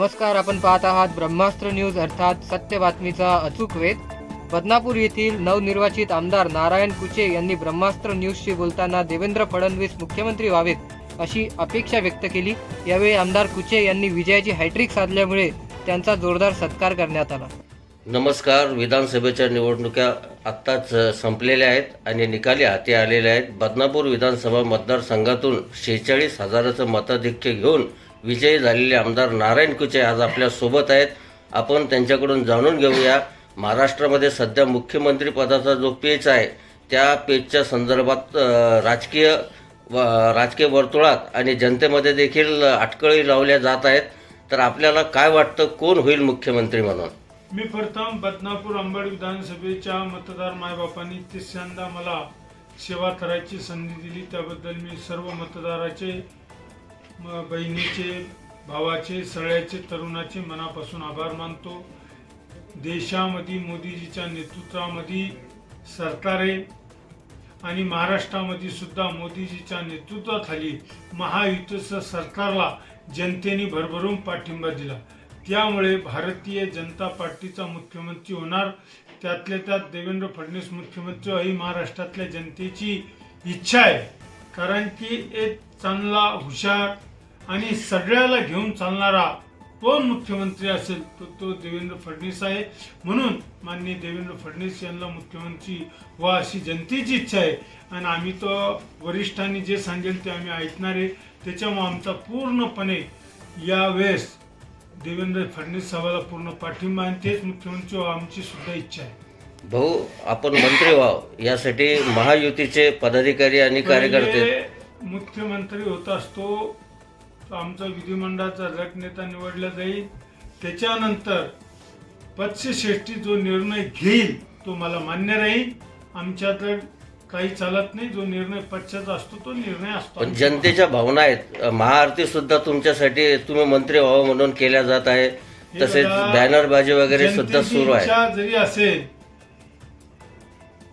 नमस्कार आपण पाहत आहात ब्रह्मास्त्र न्यूज अर्थात सत्य बातमीचा अचूक वेध. बदनापूर येथील नवनिर्वाचित आमदार नारायण कुचे यांनी ब्रह्मास्त्र न्यूजशी बोलताना देवेंद्र फडणवीस मुख्यमंत्री व्हावेत अशी अपेक्षा व्यक्त केली. यावेळी आमदार कुचे यांनी विजयाची हॅट्रिक साधल्यामुळे त्यांचा जोरदार सत्कार करण्यात आला. नमस्कार विधानसभेच्या निवडणुका आत्ताच संपलेल्या आहेत आणि निकाली हाती आलेल्या आहेत. बदनापूर विधानसभा मतदारसंघातून शेहेचाळीस हजाराचं मताधिक्य घेऊन विजयी झालेले आमदार नारायण कुचे आज आपल्यासोबत आहेत. आपण त्यांच्याकडून जाणून घेऊया. महाराष्ट्रामध्ये सध्या मुख्यमंत्री पदाचा जो पेच आहे त्या पेचच्या संदर्भात राजकीय व राजकीय वर्तुळात आणि जनतेमध्ये देखील अटकळी लावल्या जात आहेत. तर आपल्याला काय वाटतं कोण होईल मुख्यमंत्री म्हणून? मी प्रथम बदनापूर अंबड विधानसभेच्या मतदार मायबापांनी तिसऱ्यांदा मला सेवा करायची संधी दिली. त्याबद्दल मी सर्व मतदाराचे बहिणीचे भावाचे सगळ्याचे तरुणाचे मनापासून आभार मानतो. देशामध्ये मोदीजीच्या नेतृत्वामध्ये सरकार आहे आणि महाराष्ट्रामध्ये सुद्धा मोदीजीच्या नेतृत्वाखाली महायुतीचं सरकारला जनतेने भरभरून पाठिंबा दिला. त्यामुळे भारतीय जनता पार्टीचा मुख्यमंत्री होणार त्यातल्या त्यात देवेंद्र फडणवीस मुख्यमंत्री ही महाराष्ट्रातल्या जनतेची इच्छा आहे. कारण की एक चांगला हुशार आणि सगळ्याला घेऊन चालणारा कोण मुख्यमंत्री असेल तो तो देवेंद्र फडणवीस आहे. म्हणून माननीय देवेंद्र फडणवीस यांना मुख्यमंत्री व्हा अशी जनतेची इच्छा आहे. आणि आम्ही तो वरिष्ठांनी जे सांगेल ते आम्ही ऐकणार आहे. त्याच्यामुळे आमचा पूर्णपणे यावेळेस देवेंद्र फडणवीस साहेबाला पूर्ण पाठिंबा आणि तेच मुख्यमंत्री व्हावं आमची सुद्धा इच्छा आहे. भाऊ आपण मंत्री व्हाव यासाठी महायुतीचे पदाधिकारी आणि कार्यकर्ते पहिले मुख्यमंत्री होत असतो आमचा विधिमंडळाचा गटनेता निवडला जाईल. त्याच्यानंतर पक्षश्रेष्ठी जो निर्णय घेईल तो मला मान्य राहील. आमच्याकडे काही चालत नाही जो निर्णय पक्षाचा असतो तो निर्णय असतो पण जनतेच्या भावना आहेत. महाआरती सुद्धा तुमच्यासाठी तुम्ही मंत्री व्हावं म्हणून केल्या जात आहे. तसेच बॅनरबाजी वगैरे सुद्धा सुरू आहे. जरी असेल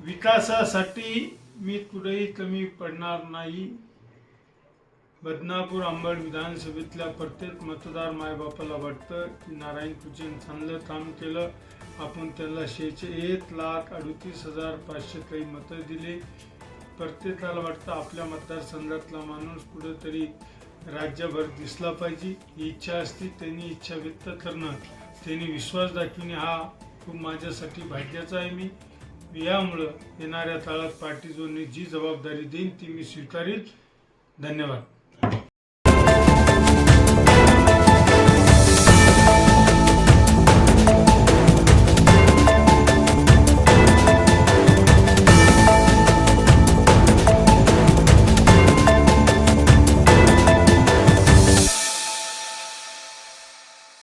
विकासासाठी मी कुठेही कमी पडणार नाही. बदनापूर अंबड विधानसभेतल्या प्रत्येक मतदार मायबापाला वाटतं की नारायण कुचेन चांगलं काम केलं. आपण त्याला शेचे एक लाख अडतीस हजार पाचशे काही मतं दिली. प्रत्येकाला वाटतं आपल्या मतदारसंघातला माणूस कुठंतरी राज्यभर दिसला पाहिजे. ही इच्छा असते त्यांनी इच्छा व्यक्त करणं त्यांनी विश्वास दाखविणे हा खूप माझ्यासाठी भाग्याचा आहे मी. यामुळं येणाऱ्या काळात पार्टी जो जी जबाबदारी देईन ती मी स्वीकारील. धन्यवाद.